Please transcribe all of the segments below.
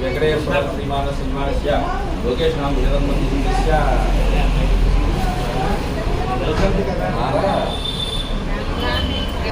వెంకటేశ్వర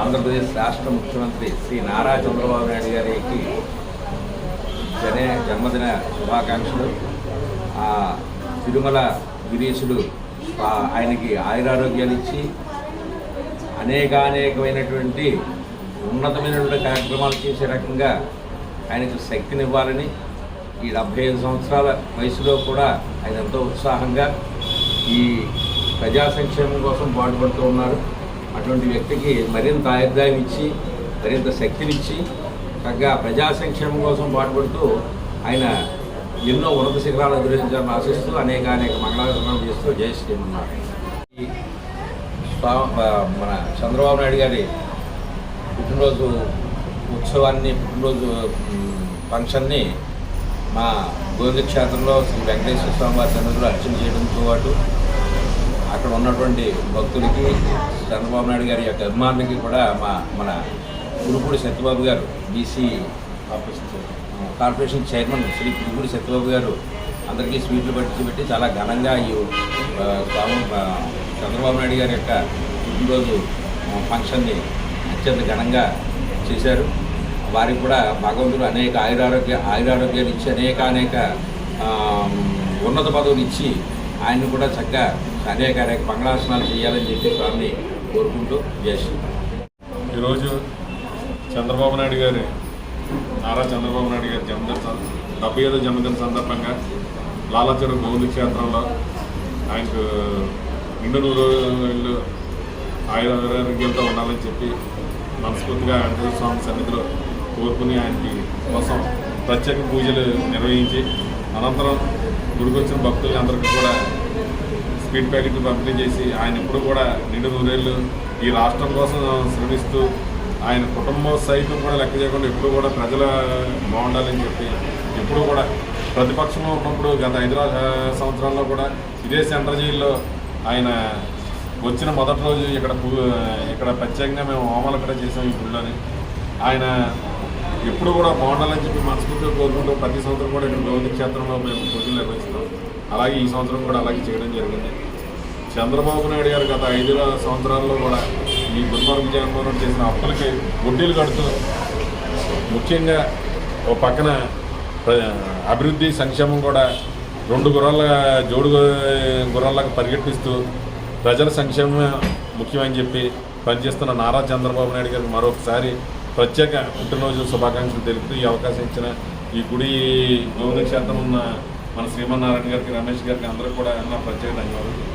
ఆంధ్రప్రదేశ్ రాష్ట్ర ముఖ్యమంత్రి శ్రీ నారా చంద్రబాబు నాయుడు గారికి జనే జన్మదిన శుభాకాంక్షలు. ఆ తిరుమల గిరీశుడు ఆయనకి ఆయురారోగ్యాలు ఇచ్చి అనేకానేకమైనటువంటి ఉన్నతమైనటువంటి కార్యక్రమాలు చేసే రకంగా ఆయనకు శక్తినివ్వాలని ఈ డెబ్భై ఐదు సంవత్సరాల వయసులో కూడా ఆయన ఎంతో ఉత్సాహంగా ఈ ప్రజా సంక్షేమం కోసం పాటుపడుతూ ఉన్నారు. అటువంటి వ్యక్తికి మరింత ఆయుర్దాయం ఇచ్చి మరింత శక్తినిచ్చి చక్కగా ప్రజా సంక్షేమం కోసం పాటుపడుతూ ఆయన ఎన్నో ఉన్నత శిఖరాలు అధిరోహించాలని ఆశిస్తూ అనేక అనేక మంగళాచరణలు చేస్తూ జయ శ్రీమన్నారు స్వా- మన చంద్రబాబు నాయుడు గారి పుట్టినరోజు ఉత్సవాన్ని పుట్టినరోజు ఫంక్షన్ని మా గోవింద క్షేత్రంలో శ్రీ వెంకటేశ్వర స్వామి వారి సన్నిధిలో అర్చన చేయడంతో పాటు అక్కడ ఉన్నటువంటి భక్తులకి చంద్రబాబు నాయుడు గారి యొక్క అభిమానులకి కూడా మా మన కురుపూడి సత్యబాబు గారు BC corporation chairman Shri Kurupudi Satyababu గారు అందరికీ స్వీట్లు పట్టించి పెట్టి చాలా ఘనంగా ఈ చంద్రబాబు నాయుడు గారి యొక్క పుట్టినరోజు ఫంక్షన్ని అత్యంత ఘనంగా చేశారు. వారికి కూడా భగవంతుడు అనేక ఆయురారోగ్య ఆయురారోగ్యాలు ఇచ్చి అనేక అనేక ఉన్నత పదవులు ఇచ్చి ఆయన కూడా చక్కగా అనేక అనేక మంగళాసనాలు చేయాలని చెప్పి స్వామిని కోరుకుంటూ చేస్తున్నాం ఈరోజు చంద్రబాబు నాయుడు గారి నారా చంద్రబాబు నాయుడు గారి జన్మదిన డెబ్బై ఐదో జన్మదిన సందర్భంగా లాలాచెరు గోవింద క్షేత్రంలో ఆయనకు నిండు నూరు రోజులు ఆరోగ్యంతో ఉండాలని చెప్పి మనస్ఫూర్తిగా వెంకటేశ్వర స్వామి సన్నిధిలో కోరుకుని ఆయనకి కోసం ప్రత్యేక పూజలు నిర్వహించి అనంతరం గుడికి వచ్చిన భక్తులు అందరికీ కూడా స్పీడ్ ప్యాకెట్లు పంపిణీ చేసి ఆయన ఎప్పుడు కూడా నిండు నూరేళ్ళు ఈ రాష్ట్రం కోసం శ్రమిస్తూ ఆయన కుటుంబం సైతం కూడా లెక్క చేయకుండా ఎప్పుడు కూడా ప్రజల బాగుండాలని చెప్పి ఎప్పుడు కూడా ప్రతిపక్షంలో ఉన్నప్పుడు గత ఐదు సంవత్సరాల్లో కూడా ఇదే సెంట్రల్ జైల్లో ఆయన వచ్చిన మొదటి రోజు ఇక్కడ ఇక్కడ ప్రత్యేకంగా మేము హోమాలు కూడా చేసాం ఈ గుళ్ళని ఆయన ఎప్పుడు కూడా బాగుండాలని చెప్పి మనస్ఫూర్తిగా కోరుకుంటూ ప్రతి సంవత్సరం కూడా ఇక్కడ గౌరీ క్షేత్రంలో మేము పూజలు నిర్వహిస్తాం అలాగే ఈ సంవత్సరం కూడా అలాగే చేయడం జరిగింది. చంద్రబాబు నాయుడు గారు గత ఐదు సంవత్సరాల్లో కూడా ఈ గురుమార్గ జగన్మోహన్ చేసిన అప్పులకి వడ్డీలు కడుతూ ముఖ్యంగా ఓ పక్కన అభివృద్ధి సంక్షేమం కూడా రెండు గుర్రాల జోడు గుర్రాలకు పరిగెట్టిస్తూ ప్రజల సంక్షేమం ముఖ్యమని చెప్పి పనిచేస్తున్న నారా చంద్రబాబు నాయుడు గారికి మరొకసారి ప్రత్యేక పుట్టినరోజు శుభాకాంక్షలు తెలుపుతూ ఈ అవకాశం ఇచ్చిన ఈ గుడి గోవింద క్షేత్రం ఉన్న మన శ్రీమన్నారాయణ గారికి రమేష్ గారికి అందరూ కూడా నా ప్రత్యేక ధన్యవాదాలు.